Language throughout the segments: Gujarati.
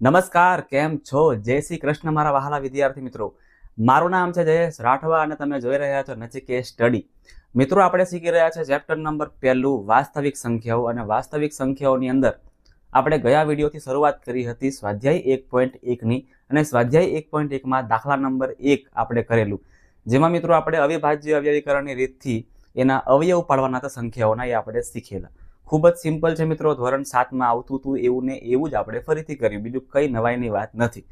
નમસ્કાર, કેમ છો? જય શ્રી કૃષ્ણ મારા વહાલા વિદ્યાર્થી મિત્રો. મારું નામ છે જયેશ રાઠવા અને તમે જોઈ રહ્યા છો નચિકેત સ્ટડી. મિત્રો, આપણે શીખી રહ્યા છે ચેપ્ટર નંબર પહેલું, વાસ્તવિક સંખ્યાઓ અને વાસ્તવિક સંખ્યાઓની અંદર આપણે ગયા વિડીયોથી શરૂઆત કરી હતી સ્વાધ્યાય એક પોઈન્ટ એકની અને સ્વાધ્યાય એક પોઈન્ટ એકમાં દાખલા નંબર એક આપણે કરેલું. જેમાં મિત્રો આપણે અવિભાજ્ય અવયવીકરણની રીતથી એના અવયવ પાડવાના હતા, સંખ્યાઓના એ આપણે શીખેલા. ખૂબ જ સિમ્પલ છે મિત્રો. ધોરણ સાતમાં આવતું હતું એવું ને એવું જ આપણે ફરીથી કર્યું બીજું કઈ નવાઈની વાત નથી.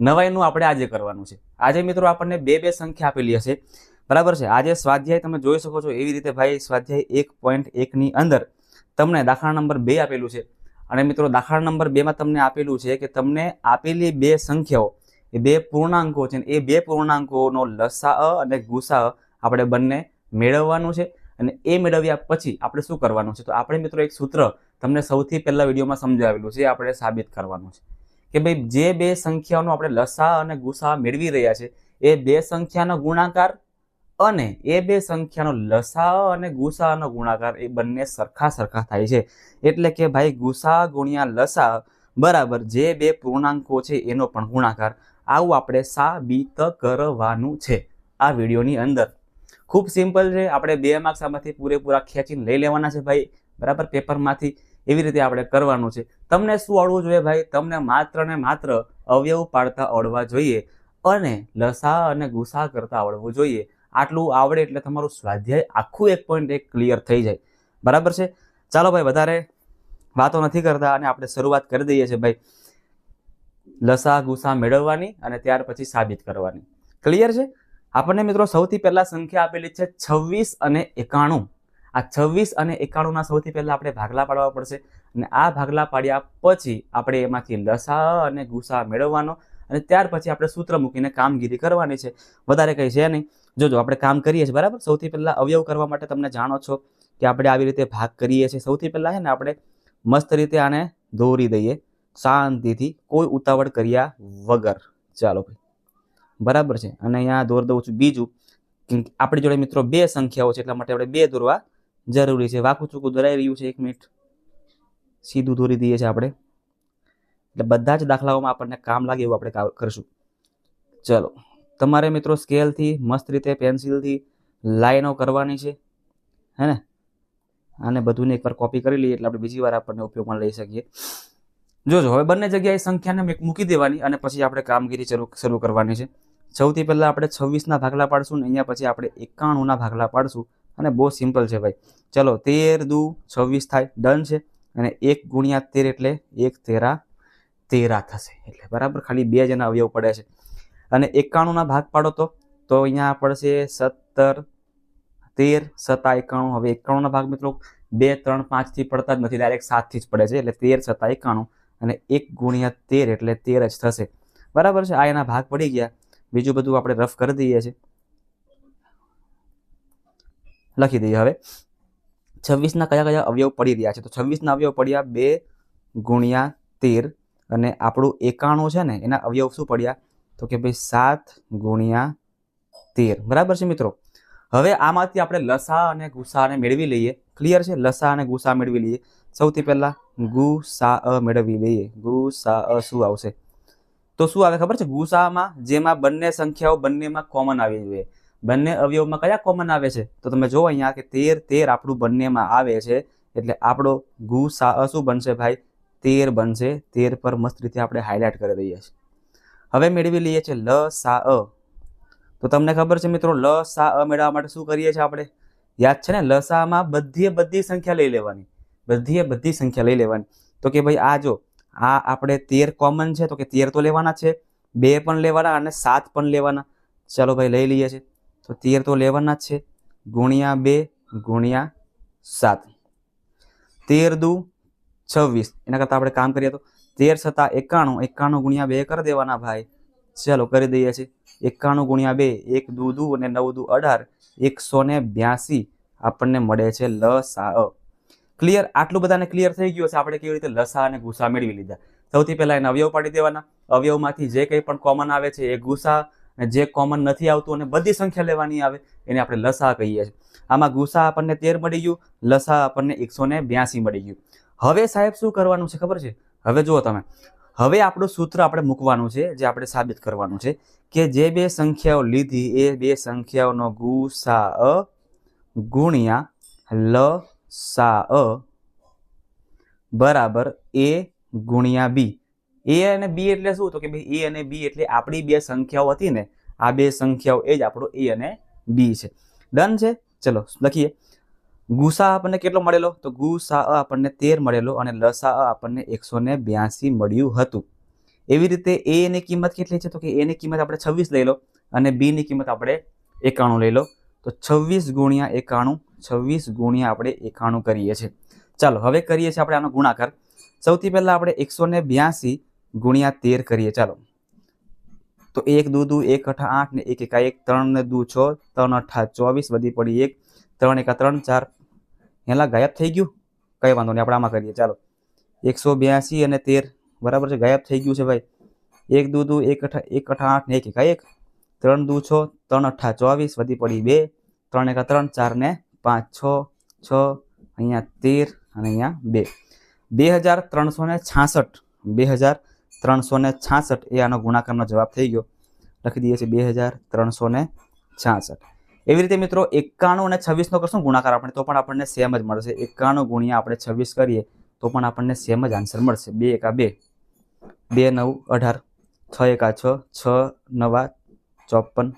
નવાઈનું આપણે આજે કરવાનું છે. આજે મિત્રો આપણને બે બે સંખ્યા આપેલી હશે. બરાબર છે? આજે સ્વાધ્યાય તમે જોઈ શકો છો એવી રીતે ભાઈ સ્વાધ્યાય એક પોઈન્ટ એકની અંદર તમને દાખલા નંબર બે આપેલું છે. અને મિત્રો દાખલા નંબર બેમાં તમને આપેલું છે કે તમને આપેલી બે સંખ્યાઓ, એ બે પૂર્ણાંકો છે એ બે પૂર્ણાંકોનો લસા અને ગુસા આપણે બંને મેળવવાનું છે. અને એ મેળવ્યા પછી આપણે શું કરવાનું છે? તો આપણે મિત્રો એક સૂત્ર તમને સૌથી પહેલા વિડીયોમાં સમજાવેલું છે આપણે સાબિત કરવાનું છે. કે ભાઈ જે બે સંખ્યાઓનો આપણે લસા અને ગુસા મેળવી રહ્યા છે, એ બે સંખ્યાનો ગુણાકાર અને એ બે સંખ્યાનો લસા અને ગુસાનો ગુણાકાર એ બંને સરખા સરખા થાય છે. એટલે કે ભાઈ ગુસા ગુણ્યા લસા બરાબર જે બે પૂર્ણાંકો છે એનો પણ ગુણાકાર આવું આપણે સાબિત કરવાનું છે આ વિડીયોની અંદર. ખૂબ સિમ્પલ છે. આપણે બે માર્ક્સ આમાંથી પૂરેપૂરા ખેંચીને લઈ લેવાના છે ભાઈ. બરાબર? પેપરમાંથી એવી રીતે આપણે કરવાનું છે. તમને શું આવડવું જોઈએ ભાઈ? તમને માત્ર ને માત્ર અવયવ પાડતા આવડવા જોઈએ અને લસા અને ગુસા કરતા આવડવું જોઈએ. આટલું આવડે એટલે તમારું સ્વાધ્યાય આખું એક પોઈન્ટ એક ક્લિયર થઈ જાય. બરાબર છે? ચાલો ભાઈ, વધારે વાતો નથી કરતા અને આપણે શરૂઆત કરી દઈએ છીએ ભાઈ. લસા ગુસા મેળવવાની અને ત્યાર પછી સાબિત કરવાની. ક્લિયર છે? આપણને મિત્રો સૌથી પહેલાં સંખ્યા આપેલી છે છવ્વીસ અને એકાણું. આ છવ્વીસ અને એકાણુંના સૌથી પહેલાં આપણે ભાગલા પાડવા પડશે અને આ ભાગલા પાડ્યા પછી આપણે એમાંથી લસા અને ગુસા મેળવવાનો અને ત્યાર પછી આપણે સૂત્ર મૂકીને કામગીરી કરવાની છે. વધારે કંઈ છે નહીં. જોજો આપણે કામ કરીએ છીએ, બરાબર? સૌથી પહેલાં અવયવ કરવા માટે તમને જાણો છો કે આપણે આવી રીતે ભાગ કરીએ છીએ. સૌથી પહેલાં છે ને આપણે મસ્ત રીતે આને દોરી દઈએ. શાંતિથી કોઈ ઉતાવળ કર્યા વગર. ચાલો ભાઈ. બરાબર છે. અને અહીંયા દોર દઉં છું બીજું આપણી જોડે મિત્રો બે સંખ્યાઓ છે, એટલા માટે આપણે બે દોરવા જરૂરી છે. વાકું ચૂકું દોરાઈ રહ્યું છે એક મિનિટ. સીધું દોરી દઈએ છીએ આપણે. એટલે બધા જ દાખલાઓમાં આપણને કામ લાગે એવું આપણે કરશું. ચલો. તમારે મિત્રો સ્કેલથી, મસ્ત રીતે પેન્સિલથી લાઈનો કરવાની છે, હે ને? આને બધુંને એકવાર કોપી કરી લઈએ એટલે આપણે બીજી વાર આપણને ઉપયોગમાં લઈ શકીએ. જોજો, હવે બંને જગ્યાએ સંખ્યાને મેક- દેવાની અને પછી આપણે કામગીરી શરૂ કરવાની છે. સૌથી પહેલાં આપણે છવ્વીસના ભાગલા પાડશું ને અહીંયા પછી આપણે એકાણુંના ભાગલા પાડશું. અને બહુ સિમ્પલ છે ભાઈ. ચલો, તેર દુ છવ્વીસ થાય, ડન છે. અને એક ગુણ્યા તેર એટલે એક તેરા તેરા થશે. એટલે બરાબર ખાલી બે જણા અવયવ પડે છે. અને એકાણુંના ભાગ પાડો તો તો અહીંયા પડશે સત્તર, તેર, સત્તા એકાણું. હવે એકાણુંના ભાગ મિત્રો બે, ત્રણ, પાંચથી પડતા જ નથી. ડાયરેક્ટ સાતથી જ પડે છે. એટલે તેર, સત્તા એકાણું. અને એક ગુણ્યા તેર એટલે તેર જ થશે. બરાબર છે? આ એના ભાગ પડી ગયા. બીજું બધું આપણે રફ કરી દઈએ છીએ. લખી દઈએ હવે. છવ્વીસના કયા કયા અવયવ પડી રહ્યા છે? તો છવ્વીસના અવયવ પડ્યા બે ગુણ્યા તેર અને આપણું એકાણું છે ને, એના અવયવ શું પડ્યા? તો કે ભાઈ સાત ગુણ્યા તેર. બરાબર છે મિત્રો? હવે આમાંથી આપણે લસા અને ગુસાને મેળવી લઈએ. ક્લિયર છે? લસા અને ગુસા મેળવી લઈએ. સૌથી પહેલાં ગુ સા અ મેળવી લઈએ. ગુ સા અ શું આવશે? તો શું આવે ખબર છે? ગુસામાં, જેમાં બંને સંખ્યાઓ બંનેમાં કોમન આવી જોઈએ. બંને અવયવમાં કયા કોમન આવે છે? તો તમે જુઓ અહીંયા કે તેર તેર આપણું બંનેમાં આવે છે. એટલે આપણો ગુ સા અ શું બનશે ભાઈ? તેર બનશે. તેર પર મસ્ત રીતે આપણે હાઇલાઇટ કરી દઈએ છીએ. હવે મેળવી લઈએ છીએ લ, સા, અ. તો તમને ખબર છે મિત્રો, લ, સા, અ મેળવવા માટે શું કરીએ છીએ આપણે? યાદ છે ને? લસામાં બધીએ બધી સંખ્યા લઈ લેવાની. બધીએ બધી સંખ્યા લઈ લેવાની. તો કે ભાઈ આ જો આ આપણે તેર કોમન છે, તો કે તેર તો લેવાના છે, બે પણ લેવાના અને સાત પણ લેવાના. ચલો ભાઈ લઈ લઈએ છીએ. તો તેર તો લેવાના જ છે. ગુણ્યા બે, ગુણ્યા સાત. તેર દુ છવ્વીસ. એના કરતાં આપણે કામ કરીએ તો તેર છતાં એકાણું એકાણું ગુણ્યા બે કરી દેવાના ભાઈ. ચલો કરી દઈએ છીએ. એકાણું ગુણ્યા બે, એક દુ દુ અને નવ દુ અઢાર. એકસો ને બ્યાસી આપણને મળે છે લ સા અ. ક્લિયર આટલું બધાને ક્લિયર થઈ ગયું છે આપણે કેવી રીતે લસા અને ગુસા મેળવી લીધા? સૌથી પહેલાં એને અવયવ પાડી દેવાના. અવયવમાંથી જે કંઈ પણ કોમન આવે છે, એ ગુસા અને જે કોમન નથી આવતું અને બધી સંખ્યા લેવાની આવે, એને આપણે લસા કહીએ છીએ. આમાં ગુસા આપણને તેર મળી ગયું, લસા આપણને એકસો બ્યાસી મળી ગયું. હવે સાહેબ શું કરવાનું છે ખબર છે? હવે જુઓ તમે. હવે આપણું સૂત્ર આપણે મૂકવાનું છે, જે આપણે સાબિત કરવાનું છે, કે જે બે સંખ્યાઓ લીધી, એ બે સંખ્યાઓનો ગુસા ગુણ્યા લ સા અ બરાબર એ ગુણ્યા બી. એ અને બી એટલે શું? તો કે ભાઈ એ અને બી એટલે આપણી બે સંખ્યાઓ હતી ને, આ બે સંખ્યાઓ એ જ આપણો એ અને બી છે. ડન છે? ચલો, લખીએ. ગુસા આપણને કેટલો મળેલો? તો ગુસા આપણને તેર મળેલો અને લસા અ આપણને એકસો ને બ્યાસી મળ્યું હતું. એવી રીતે એ ની કિંમત કેટલી છે? તો કે એ ની કિંમત આપણે છવ્વીસ લઈ લો અને બી ની કિંમત આપણે એકાણું લઈ લો. તો છવ્વીસ ગુણ્યા એકાણું છવ્વીસ ગુણ્યા આપણે એકાણું કરીએ છીએ. ચાલો, હવે કરીએ છીએ આપણે આનો ગુણાકાર. સૌથી પહેલાં આપણે એકસો ને બ્યાસી ગુણ્યા તેર કરીએ. ચાલો. તો એક દૂ દૂ, એક અઠા આઠ ને એક એકા એક ત્રણ ને દૂ છ, ત્રણ અઠા ચોવીસ વધી પડી એક, ત્રણ એકા ત્રણ ચાર. એલા ગાયબ થઈ ગયું? કંઈ વાંધો નહીં, આપણે આમાં કરીએ. ચાલો. એકસો બ્યાસી અને તેર, બરાબર છે? ગાયબ થઈ ગયું છે ભાઈ. એક દૂ દૂ, એક અઠા એક અઠા આઠ ને એક એકા એક ત્રણ દૂ છ, ત્રણ અઠા ચોવીસ વધી પડી બે, ત્રણ એકા ત્રણ ચાર ને પાંચ, છ છ, અહીંયા તેર અને અહીંયા બે. બે હજાર ત્રણસો ને છાસઠ, બે હજાર ત્રણસો ને છાસઠ એ આનો ગુણાકારનો જવાબ થઈ ગયો. લખી દઈએ છીએ બે હજાર ત્રણસો ને છાસઠ. એવી રીતે મિત્રો એકાણું અને છવ્વીસનો કરશું ગુણાકાર આપણે, તો પણ આપણને સેમ જ મળશે. એકાણું ગુણ્યા આપણે છવ્વીસ કરીએ, તો પણ આપણને સેમ જ આન્સર મળશે. બે એકા બે. બે નવ અઢાર. છ એકા છ. છ નવા ચોપન.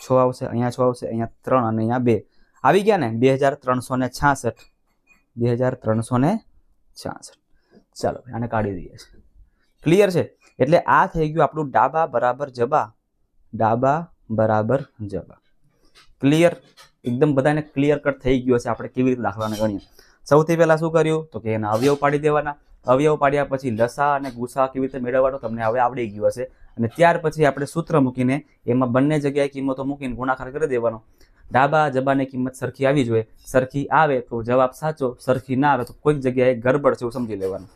છ આવશે, અહીંયા છ આવશે, અહીંયા ત્રણ અને અહીંયા બે. આવી ગયા ને? બે હજાર ત્રણસો ને બે હજાર ત્રણસો ને ચાલો આને કાઢી દઈએ છીએ. ક્લિયર છે? એટલે આ થઈ ગયું આપણું ડાબા બરાબર જબા. ડાબા બરાબર જબા. ક્લિયર એકદમ બધાને ક્લિયર કટ થઈ ગયો છે. આપણે કેવી રીતે દાખલાને ગણીએ? સૌથી પહેલાં શું કર્યું? તો કે એના અવયવ પાડી દેવાના. અવયવ પાડ્યા પછી લસા અને ગુસા કેવી રીતે મેળવવાનો તમને હવે આવડી ગયું હશે. અને ત્યાર પછી આપણે સૂત્ર મૂકીને એમાં બંને જગ્યાએ કિંમતો મૂકીને ગુણાકાર કરી દેવાનો. ડાબા જબાની કિંમત સરખી આવી જોઈએ સરખી આવે તો જવાબ સાચો, સરખી ના આવે તો કોઈક જગ્યાએ ગરબડ છે એવું સમજી લેવાનું.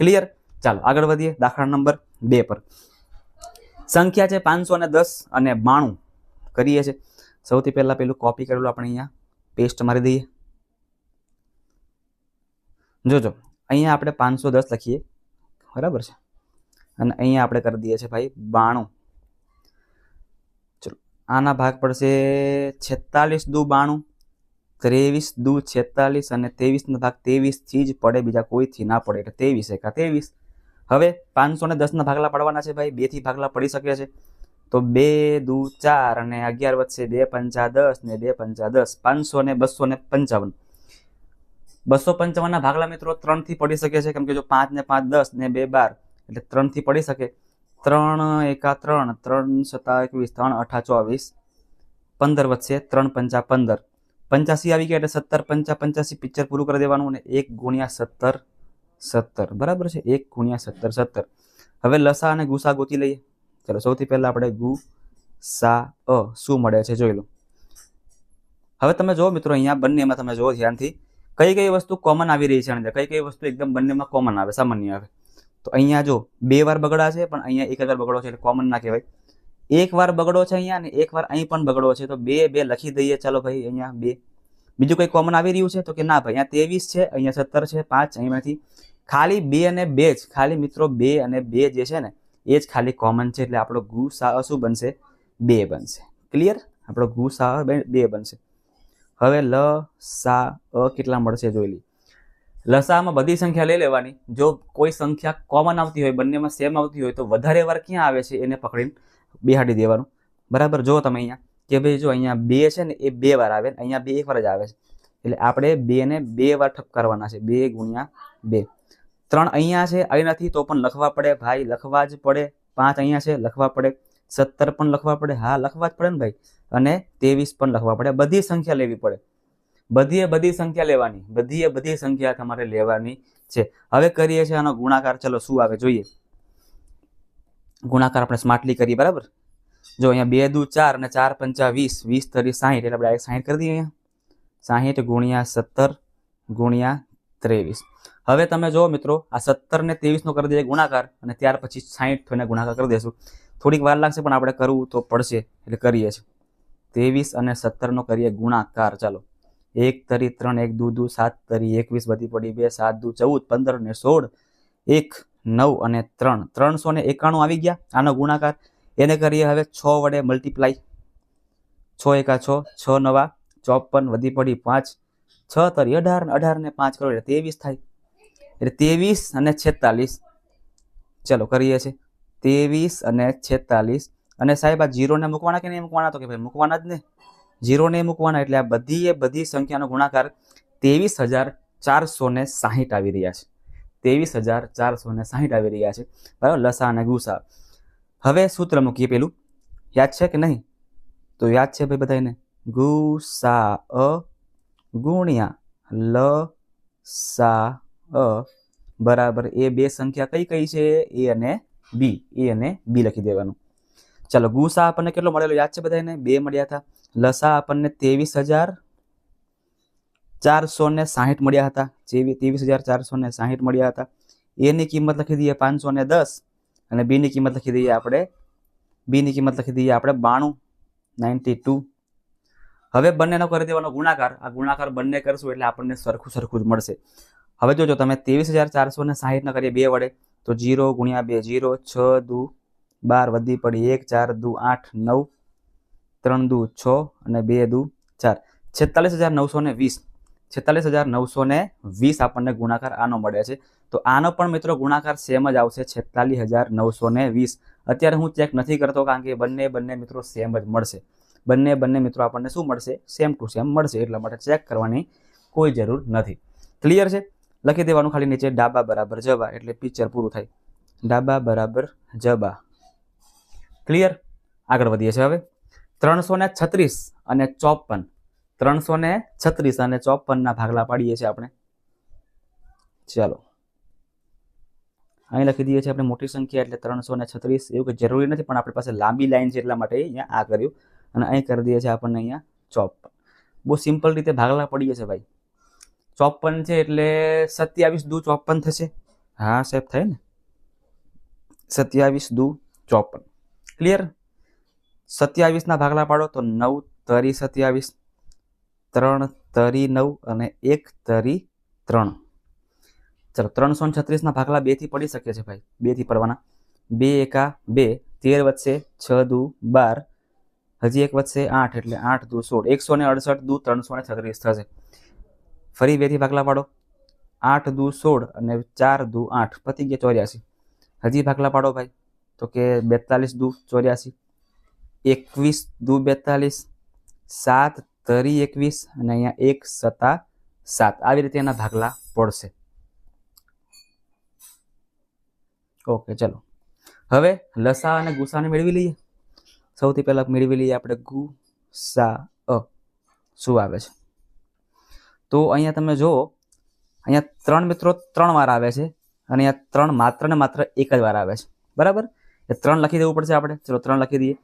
ક્લિયર ચાલો, આગળ વધીએ દાખલા નંબર બે પર. સંખ્યા છે પાંચસો અને દસ અને બાણું. કરીએ છીએ સૌથી પહેલાં પેલું કોપી કરેલું આપણે અહીંયા. પેસ્ટ મારી દઈએ. જોજો, અહીંયા આપણે પાંચસો દસ લખીએ. બરાબર છે. અને અહીંયા આપણે કરી દઈએ છીએ ભાઈ બાણું. આના ભાગ પડશે છેતાલીસ દુ બાણું, ત્રેવીસ દુ છેતાલીસ અને ત્રેવીસનો ભાગ ત્રેવીસથી જ પડે, બીજા કોઈથી ના પડે એટલે ત્રેવીસ એકા ત્રેવીસ. હવે પાંચસો ને દસના ભાગલા પડવાના છે ભાઈ, બેથી ભાગલા પડી શકે છે. તો બે દુ ચાર અને અગિયાર વધશે, બે પંચા દસ ને બે પંચા દસ, પાંચસો ને બસો ને પંચાવન. બસો પંચાવનના ભાગલા મિત્રો ત્રણથી પડી શકે છે, કેમ કે જો પાંચ ને પાંચ દસ ને બે બાર, એટલે ત્રણથી પડી શકે. ત્રણ એકા ત્રણ ત્રણ સત્તા એકવીસ, ત્રણ અઠા ચોવીસ, પંદર વચ્ચે ત્રણ પંચા પંદર. પંચ્યાસી આવી ગયા એટલે સત્તર, પંચા પંચ્યાસી પિક્ચર પૂરું કરી દેવાનું અને એક ગુણ્યા સત્તર સત્તર. બરાબર છે? એક ગુણ્યા સત્તર સત્તર. હવે લસા અને ગુસા ગોતી લઈએ. ચલો, સૌથી પહેલાં આપણે ગુ સા અ શું મળે છે જોઈ લો. હવે તમે જુઓ મિત્રો, અહીંયા બંનેમાં તમે જુઓ ધ્યાનથી. કઈ કઈ વસ્તુ કોમન આવી રહી છે અને કઈ કઈ વસ્તુ એકદમ બંનેમાં કોમન આવે, સામાન્ય આવે? તો અહીંયા જો બે વાર બગડા છે, પણ અહીંયા એક જ વાર બગડો છે એટલે કોમન ના કહેવાય. એક વાર બગડો છે અહીંયા અને એક વાર અહીં પણ બગડો છે. તો બે બે લખી દઈએ. ચાલો ભાઈ, અહીંયા બે. બીજું કંઈ કોમન આવી રહ્યું છે? તો કે ના ભાઈ, અહીંયા ત્રેવીસ છે, અહીંયા સત્તર છે, પાંચ અહીંયાથી ખાલી બે અને બે જ, ખાલી મિત્રો બે અને બે જે છે ને, એ જ ખાલી કોમન છે એટલે આપણો ગુ સા શું બનશે? બે બનશે. ક્લિયર આપણો ગુ સા બે બનશે. હવે લ, સા અ કેટલા મળશે જોઈ લઈએ. લસામાં બધી સંખ્યા લઈ લેવાની. જો કોઈ સંખ્યા કોમન આવતી હોય, બંનેમાં સેમ આવતી હોય, તો વધારે વાર ક્યાં આવે છે એને પકડીને બેહાડી દેવાનું. બરાબર? જો તમે અહીંયા. કે ભાઈ જો અહીંયા બે છે ને, એ બે વાર આવે અહીંયા બે એક વાર જ આવે છે. એટલે આપણે બેને બે વાર ઠપકારવાના છે. બે ગુણ્યા બે. ત્રણ અહીંયા છે અહીં નથી તો પણ લખવા પડે. ભાઈ, લખવા જ પડે. પાંચ અહીંયા છે, લખવા પડે. સત્તર પણ લખવા પડે. હા, લખવા જ પડે ને ભાઈ. અને ત્રેવીસ પણ લખવા પડે. બધી સંખ્યા લેવી પડે. બધીએ બધી સંખ્યા લેવાની, બધીએ બધી સંખ્યા તમારે લેવાની છે. હવે કરીએ છીએ આનો ગુણાકાર. ચલો, શું આવે જોઈએ? ગુણાકાર આપણે સ્માર્ટલી કરીએ, બરાબર? જો અહીંયા બે દુ ચાર અને ચાર પંચા વીસ વીસ તરી સાહીઠ, એટલે આપણે સાહીઠ કરી દઈએ અહીંયા. સાહીઠ ગુણ્યા સત્તર ગુણ્યા ત્રેવીસ. હવે તમે જુઓ મિત્રો, આ સત્તર ને ત્રેવીસનો કરી દઈએ ગુણાકાર અને ત્યાર પછી સાહીઠ થઈને ગુણાકાર કરી દઈશું. થોડીક વાર લાગશે, પણ આપણે કરવું તો પડશે, એટલે કરીએ છીએ. ત્રેવીસ અને સત્તરનો કરીએ ગુણાકાર. ચાલો. એક તરી ત્રણ, એક દુ દુ, સાત તરી એકવીસ વધી પડી, બે, સાત દુ, ચૌદ, પંદર ને સોળ, એક, નવ અને ત્રણ. ત્રણસો ને એકાણું આવી ગયા આનો ગુણાકાર. એને કરીએ હવે છ વડે મલ્ટીપ્લાય છ એકા છ છ નવા, ચોપન વધી પડી પાંચ. છ તરી અઢાર અઢાર ને પાંચ કરો એટલે ત્રેવીસ થાય. એટલે ત્રેવીસ અને છેતાલીસ. ચલો કરીએ છીએ ત્રેવીસ અને છેતાલીસ. અને સાહેબ આ જીરોને મૂકવાના કે નહીં મૂકવાના? તો કે ભાઈ મૂકવાના જ ને. જીરોને મૂકવાના એટલે આ બધી એ બધી સંખ્યાનો ગુણાકાર ત્રેવીસ હજાર ચારસો ને સાહીઠ આવી રહ્યા છે. ત્રેવીસ હજાર ચારસો ને સાહીઠ આવી રહ્યા છે. બરાબર? લસા અને ગુસા. હવે સૂત્ર મૂકીએ પેલું. યાદ છે કે નહીં? તો યાદ છે ભાઈ બધાને ગુસા, અ, ગુણ્યા, લ, સા, અ. બરાબર? એ બે સંખ્યા કઈ કઈ છે? એ અને બી. એ અને બી લખી દેવાનું. ચાલો, ગુસા આપણને કેટલો મળેલો? યાદ છે બધાને બે મળ્યા હતા. લસા આપણને ત્રેવીસ હજાર ચારસો ને સાહીઠ મળ્યા હતા. ત્રેવીસ હજાર ચારસો ને સાહીઠ મળ્યા હતા. એની કિંમત લખી દઈએ પાંચસો ને દસ અને બીની કિંમત લખી દઈએ આપણે બીની કિંમત લખી દઈએ આપણે બાણું, નાઇન્ટી ટુ. હવે બંનેનો કરી દેવાનો ગુણાકાર. આ ગુણાકાર બંને કરશું એટલે આપણને સરખું સરખું જ મળશે. હવે જોજો, તમે ત્રેવીસ હજાર ચારસો ને સાહીઠને કરીએ બે વડે, તો જીરો ગુણ્યા બે, જીરો, છ, દુ, બાર વધી પડી એક, ચાર, દુ, આઠ, નવ. ત્રણ દુ છ અને બે દુ ચાર. છેતાલીસ હજાર નવસો ને વીસ. છેતાલીસ હજાર નવસો ને વીસ આપણને ગુણાકાર આનો મળે છે. તો આનો પણ મિત્રો ગુણાકાર સેમ જ આવશે છેતાલીસ હજાર નવસો ને વીસ. અત્યારે હું ચેક નથી કરતો કારણ કે બંને બંને મિત્રો સેમ જ મળશે. બંને બંને મિત્રો આપણને શું મળશે? સેમ ટુ સેમ મળશે. એટલા માટે ચેક કરવાની કોઈ જરૂર નથી. ક્લિયર છે? લખી દેવાનું ખાલી નીચે ડાબા બરાબર જબા. એટલે પિક્ચર પૂરું થાય. ડાબા બરાબર જબા. ક્લિયર આગળ વધીએ છીએ હવે. ત્રણસો ને છત્રીસ અને ચોપન. ત્રણસો ને છત્રીસ અને ચોપનના ભાગલા પાડીએ છીએ આપણે. ચાલો. અહીં લખી દઈએ છીએ આપણે મોટી સંખ્યા એટલે ત્રણસો ને છત્રીસ. એવું કે જરૂરી નથી, પણ આપણી પાસે લાંબી લાઈન છે એટલા માટે અહીંયા આ કર્યું. અને અહીં કરી દઈએ છીએ આપણને અહીંયા ચોપન. બહુ સિમ્પલ રીતે ભાગલા પડીએ છે ભાઈ. ચોપન છે એટલે સત્યાવીસ દુ ચોપન થશે. હા, સાહેબ, થાય ને? સત્યાવીસ દુ ચોપન. ક્લિયર સત્યાવીસના ભાગલા પાડો તો નવ તરી સત્યાવીસ, ત્રણ તરી નવ અને એક તરી ત્રણ. ચલો, ત્રણસો ને છત્રીસના ભાગલા બેથી પડી શકે છે ભાઈ બેથી પડવાના. બે એકા બે, તેર વચ્ચે છ દુ બાર, હજી એક વચ્ચે આઠ, એટલે આઠ દુ સોળ. એકસો ને અડસઠ દુ ત્રણસો ને છત્રીસ થશે. ફરી બેથી ભાગલા પાડો. આઠ દુ સોળ અને ચાર દુ આઠ, પતી ગયા ચોર્યાસી. હજી ભાગલા પાડો ભાઈ, તો કે બેતાલીસ દુ ચોર્યાસી. એકવીસ દુ બેતાલીસ, સાત તરી એકવીસ અને અહીંયા એક સત્તા સાત. આવી રીતે એના ભાગલા પડશે. ઓકે, ચલો. હવે લસા અને ગુસાને મેળવી લઈએ. સૌથી પહેલા મેળવી લઈએ આપણે ગુ સા અ. શું આવે છે? તો અહીંયા તમે જુઓ, અહીંયા ત્રણ મિત્રો ત્રણ વાર આવે છે અને અહીંયા ત્રણ માત્ર ને માત્ર એક જ વાર આવે છે. બરાબર? એ ત્રણ લખી દેવું પડશે આપણે. ચલો, ત્રણ લખી દઈએ.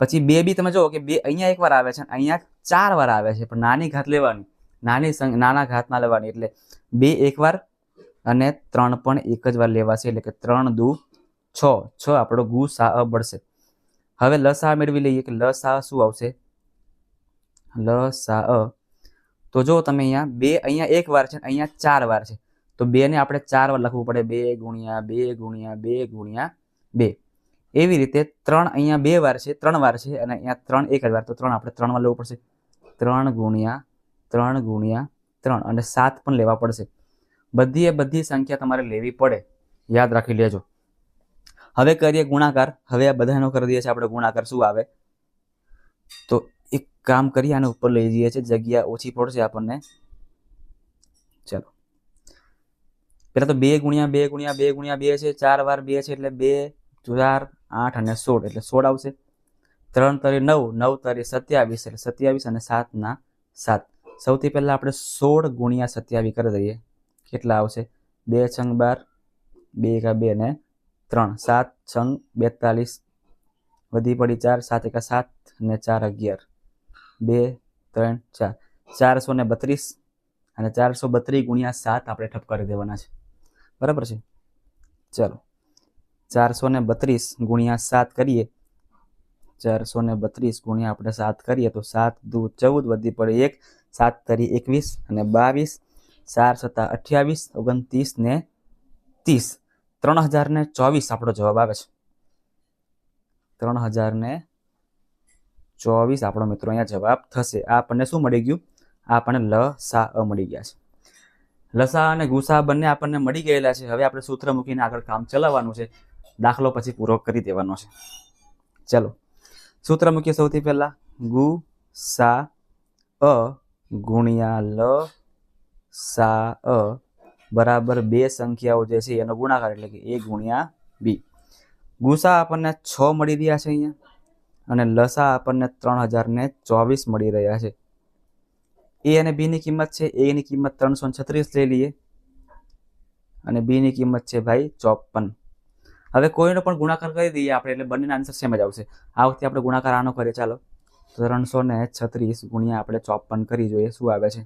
પછી બે બી તમે જુઓ કે બે અહીંયા એક વાર આવે છે અહીંયા ચાર વાર આવે છે, પણ નાની ઘાત લેવાની. નાની નાના ઘાતમાં લેવાની. એટલે બે એક વાર અને ત્રણ પણ એક જ વાર લેવાશે, એટલે કે ત્રણ દુ છ. છ આપણો ગુ સા અ બળશે. હવે લસા મેળવી લઈએ કે લસા શું આવશે? લસા અ. તો જો તમે અહીંયા બે અહીંયા એક વાર છે અહીંયા ચાર વાર છે. તો બે ને આપણે ચાર વાર લખવું પડે. બે ગુણ્યા બે ગુણ્યા બે ગુણ્યા બે. એવી રીતે ત્રણ અહીંયા બે વાર છે, ત્રણ વાર છે અને અહીંયા ત્રણ એક જ વાર. તો ત્રણ આપણે ત્રણ વાર લેવું પડશે. ત્રણ ગુણ્યા ત્રણ ગુણ્યા ત્રણ અને સાત પણ લેવા પડશે. બધી એ બધી સંખ્યા તમારે લેવી પડે. યાદ રાખી લેજો. હવે કરીએ ગુણાકાર. હવે આ બધાનો કરી દઈએ છીએ આપણે ગુણાકાર. શું આવે? તો એક કામ કરીએ, આને ઉપર લઈ જઈએ છીએ. જગ્યા ઓછી પડશે આપણને. ચલો. પેલા તો બે ગુણ્યા બે ગુણ્યા બે ગુણ્યા બે છે. ચાર વાર બે છે એટલે બે, ચાર આઠ અને સોળ, એટલે સોળ આવશે. ત્રણ તરી નવ નવ તરી સત્યાવીસ, એટલે સત્યાવીસ અને સાતના સાત. સૌથી પહેલાં આપણે સોળ ગુણ્યા સત્યાવીસ કરી દઈએ. કેટલા આવશે? બે છંગ બાર, બે એકા બે ને ત્રણ. સાત છંગ બેતાલીસ. વધી પડી ચાર, સાત એકા સાત અને ચાર અગિયાર. બે, ત્રણ, ચાર. ચારસો ને બત્રીસ અને ચારસો બત્રીસ ગુણ્યા સાત આપણે ઠપ દેવાના છે. બરાબર છે? ચલો. ચારસો ને બત્રીસ ગુણ્યા સાત કરીએ. ચારસો ને બત્રીસ ગુણ્યા આપણે સાત કરીએ તો સાત દુ ચૌદ વધી પડે એક, સાત તરી એકવીસ અને બાવીસ, ચાર સત્તા અઠ્યાવીસ, ઓગણત્રીસ ને ત્રીસ. ત્રણ હજાર ને ચોવીસ આપણો જવાબ આવે છે. ત્રણ હજાર ને ચોવીસ આપણો મિત્રો અહીંયા જવાબ થશે. આ આપણને શું મળી ગયું? આ આપણને લ, સા, અ મળી ગયા છે. લસા અને ગુસા બંને આપણને મળી ગયેલા છે. હવે આપણે સૂત્ર મૂકીને આગળ કામ ચલાવવાનું છે. દાખલો પછી પૂરો કરી દેવાનો છે. ચાલો. સૂત્ર મૂકીએ સૌથી પહેલા. ગુ, સા, અ, ગુણ્યા લ, સા, અ. બરાબર બે સંખ્યાઓ જે છે એનો ગુણાકાર એટલે કે એ ગુણ્યા બી. ગુસા આપણને છ મળી રહ્યા છે અહીંયા. અને લસા આપણને ત્રણ હજાર ને ચોવીસ મળી રહ્યા છે. એ અને બીની કિંમત છે. એની કિંમત ત્રણસો છત્રીસ લઈ લઈએ. અને બીની કિંમત છે ભાઈ ચોપન. હવે કોઈનો પણ ગુણાકાર કરી દઈએ આપણે, એટલે બંનેના આન્સર સેમ જ આવશે. આ વખતે આપણે ગુણાકાર આનો કરીએ, ચાલો. ત્રણસો ને છત્રીસ ગુણ્યા આપણે ચોપન કરી જોઈએ, શું આવે છે?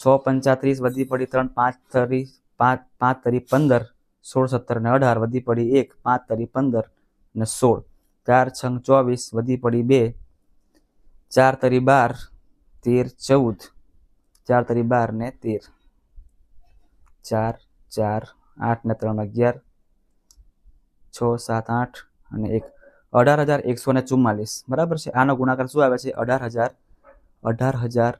છ પંચાત્રીસ વધી પડી ત્રણ, પાંચ તરી પાંચ પાંચ તરી પંદર, સોળ, સત્તર ને અઢાર વધી પડી એક, પાંચ તરી પંદર ને સોળ. ચાર છંગ ચોવીસ વધી પડી બે, ચાર તરી બાર, તેર ચૌદ, ચાર તરી બાર ને તેર. ચાર ચાર, આઠ ને ત્રણ અગિયાર છ, સાત, આઠ અને એક. અઢાર હજાર એકસો ને ચુમ્માલીસ. બરાબર છે? આનો ગુણાકાર શું આવે છે? અઢાર હજાર અઢાર હજાર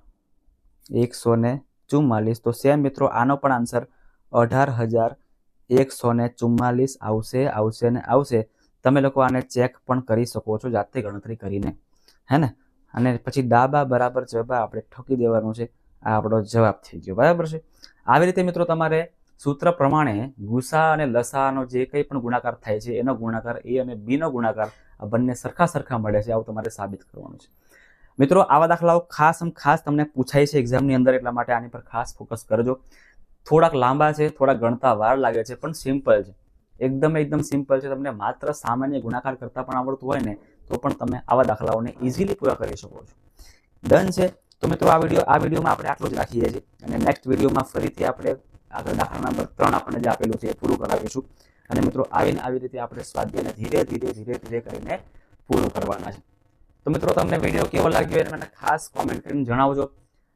એકસો ને ચુમ્માલીસ. તો સેમ મિત્રો, આનો પણ આન્સર અઢાર હજાર એકસો ને ચુમ્માલીસ આવશે આવશે ને આવશે. તમે લોકો આને ચેક પણ કરી શકો છો, જાતે ગણતરી કરીને. હે ને? અને પછી ડાબા બરાબર જવાબ આપણે ઠોકી દેવાનું છે. આ આપણો જવાબ થઈ ગયો. બરાબર છે? આવી રીતે મિત્રો તમારે સૂત્ર પ્રમાણે ગુસા અને લસાનો જે કંઈ પણ ગુણાકાર થાય છે, એનો ગુણાકાર એ અને બીનો ગુણાકાર આ બંને સરખા સરખા મળે છે, આવું તમારે સાબિત કરવાનું છે. મિત્રો, આવા દાખલાઓ ખાસ ખાસ તમને પૂછાય છે એક્ઝામની અંદર, એટલા માટે આની પર ખાસ ફોકસ કરજો. થોડાક લાંબા છે, થોડા ગણતા વાર લાગે છે, પણ સિમ્પલ છે. એકદમ એકદમ સિમ્પલ છે, તમને માત્ર સામાન્ય ગુણાકાર કરતાં પણ આવડતું હોય ને, તો પણ તમે આવા દાખલાઓને ઇઝીલી પૂરા કરી શકો છો. ડન છે. તો મિત્રો, આ વીડિયો, આ વિડીયોમાં આપણે આટલું જ રાખીએ છીએ. અને નેક્સ્ટ વિડીયોમાં ફરીથી આપણે આગળ દાખલા નંબર ત્રણ આપણને જે આપેલું છે એ પૂરું કરાવીશું. અને મિત્રો, આવીને આવી રીતે આપણે સ્વાધ્યાયને ધીરે ધીરે ધીરે ધીરે કરીને પૂરું કરવાના છે. તો મિત્રો, તમને વીડિયો કેવો લાગ્યો એને મને ખાસ કોમેન્ટ કરીને જણાવજો.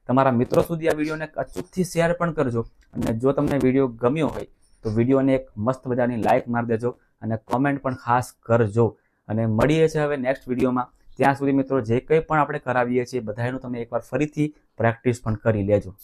તમારા મિત્રો સુધી આ વિડીયોને અચૂકથી શેર પણ કરજો. અને જો તમને વીડિયો ગમ્યો હોય, તો વિડીયોને એક મસ્ત મજાની લાઇક મારી દેજો અને કોમેન્ટ પણ ખાસ કરજો. અને મળીએ છીએ હવે નેક્સ્ટ વિડીયોમાં. ત્યાં સુધી મિત્રો, જે કંઈ પણ આપણે કરાવીએ છીએ બધાનું તમે એકવાર ફરીથી પ્રેક્ટિસ પણ કરી લેજો.